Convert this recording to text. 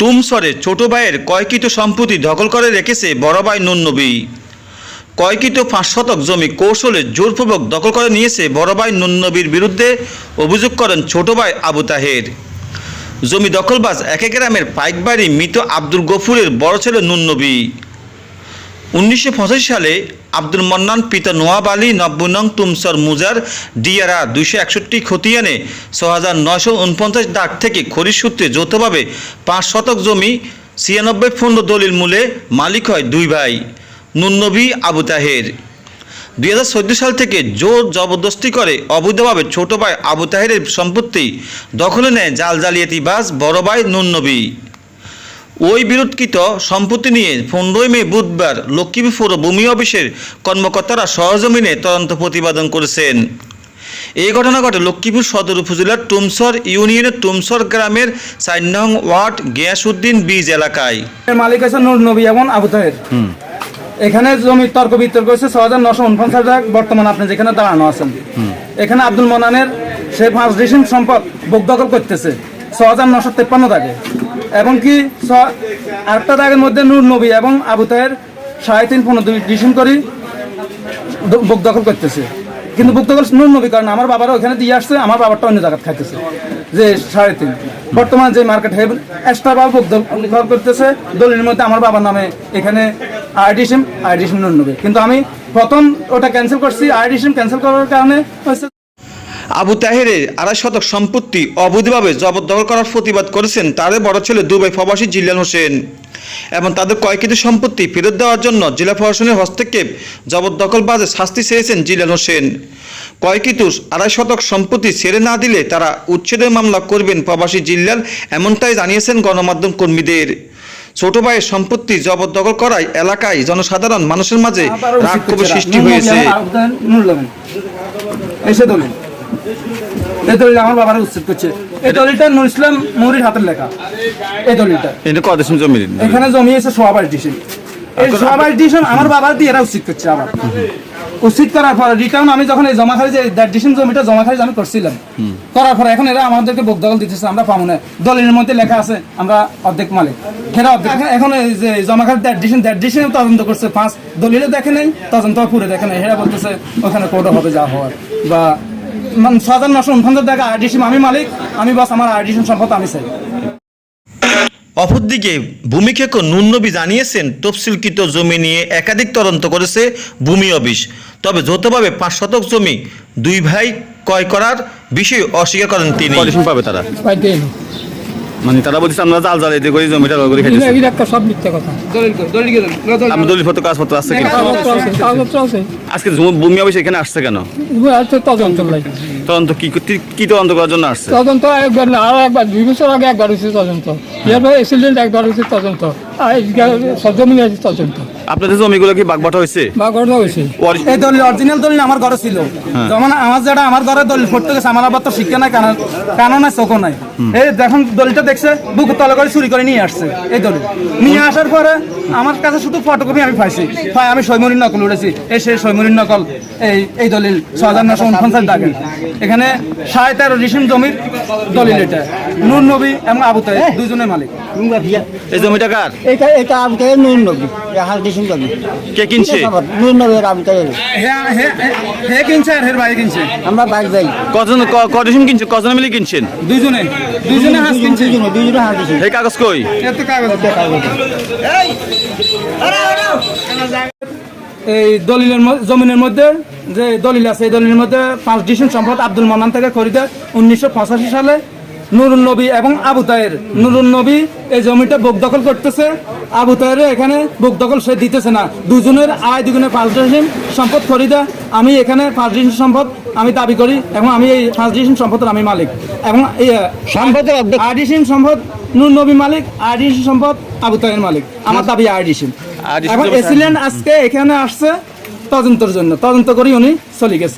টুমসরে ছোট ভাইয়ের কয়কিত সম্পত্তি দখল করে রেখেছে বড় ভাই নুননবী। কয়কিত পাঁচ শতক জমি কৌশলে জোরপূর্বক দখল করে নিয়েছে বড় ভাই নুননবীর বিরুদ্ধে অভিযোগ করেন ছোট ভাই আবু তাহের। জমি দখলবাজ একে গ্রামের পাইকবাড়ি মৃত আব্দুল গফুরের বড় ছেলে নুননবী। উনিশশো সালে আব্দুল মন্নান পিতা নোয়াব আলী নব্বই নং তুমসর মুজার ডিয়ারা দুইশো একষট্টি খতিয়ানে ছ হাজার উনপঞ্চাশ থেকে খরিদ সূত্রে যৌথভাবে পাঁচ শতক জমি ছিয়ানব্বই পূর্ণ দলিল মূলে মালিক হয় দুই ভাই নুননবী আবু তাহের। দুই হাজার চোদ্দ সাল থেকে জোর জবরদস্তি করে অবৈধভাবে ছোট ভাই আবু তাহেরের সম্পত্তি দখলে নেয় জাল জালিয়াতিবাজ বড় ভাই নুননবী ওই বিরোধকৃত সম্পত্তি নিয়ে পনেরোই মে বুধবার লক্ষ্মীপুর পৌর ভূমি অফিসের কর্মকর্তারা সহজমিনে তদন্ত প্রতিবেদন করেছেন। এই ঘটনা ঘটে লক্ষ্মীপুর সদর উপজেলার টুমসর ইউনিয়নের টুমসর গ্রামের চার নং ওয়ার্ড গিয়াসউদ্দিন বীজ এলাকায়। এর মালিক আছে নূর নবী এবং আবু তাহের। এখানে জমি তর্ক বিতর্ক হয়েছে ছ হাজার নশো উনপঞ্চাশ টাকা বর্তমানে আপনি যেখানে দাঁড়ানো আছেন। এখানে আব্দুল মনানের সে পাঁচ ডিসিম সম্পদ বুক দখল করতেছে ছ হাজার নশো তেপ্পান্ন দাগে এবং কি আটটা দাগের মধ্যে নূর নবী এবং আবু তাহের সাড়ে তিন পনেরো দুই ডিসিম করি বুক দখল করতেছে। কিন্তু বুক দখল নূর নবী, কারণ আমার বাবারা ওখানে দিয়ে আসছে, আমার বাবারটা অন্য জায়গায় খাইতেছে, যে সাড়ে তিন। বর্তমান যে মার্কেট হেভেন এক্সট্রা বাবা বুক দখল করতেছে, দলিলের মধ্যে আমার বাবার নামে এখানে আইডিসিম আইডিসিম নূর নবী। কিন্তু আমি প্রথম ওটা ক্যান্সেল করছি আইডিসিম ক্যান্সেল করার কারণে হচ্ছে আবু তাহেরের আড়াই শতক সম্পত্তি অবৈধভাবে জবরদখল করার প্রতিবাদ করেছেন তাদের বড় ছেলে দুবাই প্রবাসী জিল্লাল হোসেন। এবং তাদের কয়েকটি সম্পত্তি ফেরত দেওয়ার জন্য জেলা প্রশাসনের হস্তক্ষেপ জবরদখলবাজে শাস্তি চেয়েছেন জিল্লাল হোসেন। কয়কিতুস আড়াই শতক সম্পত্তি ছেড়ে না দিলে তারা উচ্ছেদের মামলা করবেন প্রবাসী জিল্লাল এমনটাই জানিয়েছেন গণমাধ্যম কর্মীদের। ছোট ভাইয়ের সম্পত্তি জবরদখল করায় এলাকায় জনসাধারণ মানুষের মাঝে রাগ। সৃষ্টি হয়েছে। এবং আবু তাহের নূর নবী। এসে দলিল এই দলিল আমার বাবারা উচ্ছেদ করছে। এই দলিলটা নুর ইসলাম মৌরির হাতের লেখা। এই দলিলটা। এটা কত জমি এখানে জমি আছে সোয়াবাড়ি ডিসিশন এই সোয়াবাড়ি ডিসিশন আমার বাবার দিয়ে এরা উচিত করছে আবার। উচিত করার পরে রিটার্ন আমি যখন এই জমা খালি দ্যাট ডিসিশন জমিটা জমা খালি আমি করছিলাম। করার পরে এখন এরা আমাদেরকে দিতেছে আমরা পাবো না। দলিলের মধ্যে লেখা আছে আমরা অর্ধেক মালিক। অর্ধেক এখন- এই যে জমা খালি দ্যাট ডিসিশন দ্যাট ডিসিশন তদন্ত করছে পাঁচ দলিলে দেখে নেই তদন্ত পুরে দেখে নেই। হেরা বলতেছে ওখানে কোর্টে হবে যা হওয়ার। বা ছ হাজার নশো উনপঞ্চাশ টাকা আমি মালিক আমি বাস আমার সম্পদ আমি চাই। অপরদিকে ভূমিক্ষেক নুননবী জানিয়েছেন তফসিলকৃত জমি নিয়ে একাধিক তদন্ত করেছে ভূমি অফিস। তবে যৌথভাবে পাঁচ শতক জমি দুই ভাই ক্রয় করার বিষয়ে অস্বীকার করেন তিনি। পাবে তারা? মানে তারা বলছে আমরা জাল জাল এতে করে জমিটা করে খাইতেছি। এটা একটা সব মিথ্যা কথা। দলিল দলিল আমরা দলিলপত্র কাগজপত্র আছে কাগজপত্র আছে আজকে ভূমি অফিস এখানে আসছে কেন? তদন্ত তদন্ত কি কি- কি তদন্ত করার জন্য আসছে? তদন্ত একবার না আর একবার দুই বছর আগে একবার হয়েছে তদন্ত। এরপরে এক্সিডেন্ট একবার হয়েছে তদন্ত। আর আছে তদন্ত। আপনাদের জমিগুলো কি বাগবাটা হয়েছে? বা ঘটনা হয়েছে এই দলিল অরিজিনাল দলিল আমার ঘরে ছিল। যেমন আমার যেটা আমার ঘরে দলিল পড়তে গেছে আমার আবার তো শিক্ষা নাই কারণ কানও নাই চোখও নাই। এই দেখুন দলিলটা দেখছে বুক তলে করে চুরি করে নিয়ে আসছে এই দলিল। নিয়ে আসার পরে আমার কাছে শুধু ফটোকপি আমি পাইছি। পাই আমি সৈমরির নকল উঠেছি এই সেই সৈমরির নকল এই এই দলিল ছ হাজার নশো উনপঞ্চাশ দাগে এখানে সাড়ে তেরো রিসিম জমির দলিল এটা। নূর নবী এবং আবু তাহের দুজনের মালিক। এই জমিটা কার? এটা এটা আমি তাই নুন নবী। কে কিনছে? আমি তাই হে কিনছে আর হের ভাই কিনছে? আমরা বাইক যাই কজন কিনছে? কজন মিলে কিনছেন? দুইজনে। দুইজনে হাঁস কিনছে। এই কাগজ কই? এত কাগজ। এই দলিলের ম- জমিনের মধ্যে যে দলিল আছে এই দলিলের মধ্যে পাঁচ ডিসিশন সম্পদ আব্দুল মান্নান থেকে খরিদে উনিশশো পঁচাশি সালে নুরুল নবী এবং আবু তাহের নুরুল নবী এই জমিটা বুক দখল করতেছে। আবু তাহের এখানে বুক দখল সে দিতেছে না। দুজনের আয় দুজনের পাঁচ সম্পদ খরিদা আমি এখানে পাঁচ সম্পদ আমি দাবি করি এবং আমি এই পাঁচ ডিসিশন সম্পদের আমি মালিক। এবং সম্পদের আইডিসিন সম্পদ নুর নবী মালিক আইডিসিন সম্পদ আবু তাহের মালিক। আমার দাবি আইডিসিন এখন তো- আজকে এখানে আসছে তদন্তর জন্য। তদন্ত করি উনি চলে গেছে।